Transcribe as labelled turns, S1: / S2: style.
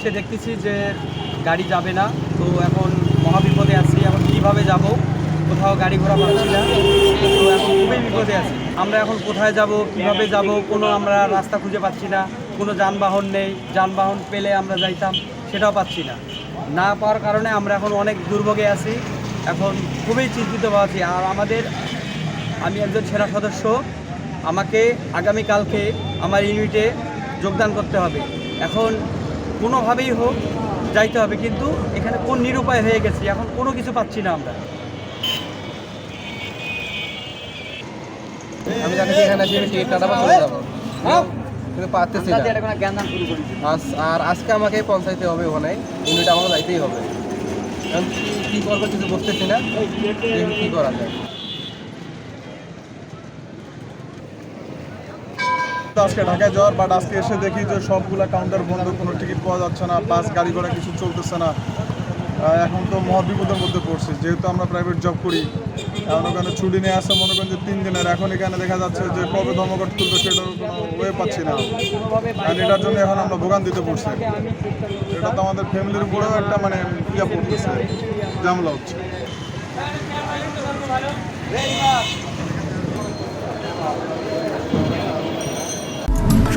S1: এসে দেখতেছি যে গাড়ি যাবে না। তো এখন মহাবিপদে আছি। এখন কীভাবে যাব? কোথাও গাড়ি ঘোড়া পাচ্ছি না। তো এখন খুবই বিপদে আছি। আমরা এখন কোথায় যাব? কীভাবে যাব? কোনো আমরা রাস্তা খুঁজে পাচ্ছি না। কোনো যানবাহন নেই। যানবাহন পেলে আমরা যাইতাম, সেটাও পাচ্ছি না। না পাওয়ার কারণে আমরা এখন অনেক দুর্ভোগে আছি। এখন খুবই চিন্তিত আছি। আর আমাদের, আমি একজন সেনা সদস্য। আমাকে আগামীকালকে আমার ইউনিটে যোগদান করতে হবে। এখন কোনোভাবেই হোক যাইতে হবে কিন্তু এখানে কোন নিরুপায় হয়ে গেছি এখন কোনো কিছু পাচ্ছি না আমরা।
S2: আমি জানি এখানে আছি আমি টিকিট কাটাবো চলে যাব। কিন্তু পারতেছি না। আজ- আর আজকে আমাকে পৌঁছাইতে হবে ওখানে ইউনিট আমাকে যাইতেই হবে। এখন কি- করব কিছু বুঝতেছি না কি করা যায়।
S3: তো আজকে ঢাকায় যাওয়ার বাট আজকে এসে দেখি যে সবগুলো কাউন্টার বন্ধ, কোনো টিকিট পাওয়া যাচ্ছে না বাস গাড়ি ঘোড়া কিছু চলতেছে না। এখন তো মহাবিপদের মধ্যে পড়ছি, যেহেতু আমরা প্রাইভেট জব করি, এখন ওখানে ছুটি নিয়ে আসে মনে করেন যে তিন দিনের, এখন এখানে দেখা যাচ্ছে যে কবে ধর্মঘট তুলবে সেটার কোনো ওয়ে পাচ্ছি না। আর এটার জন্য এখন আমরা ভোগান দিতে পড়ছি। এটা তো আমাদের ফ্যামিলির উপরেও একটা মানে ইয়া পড়তেছে জামলা হচ্ছে।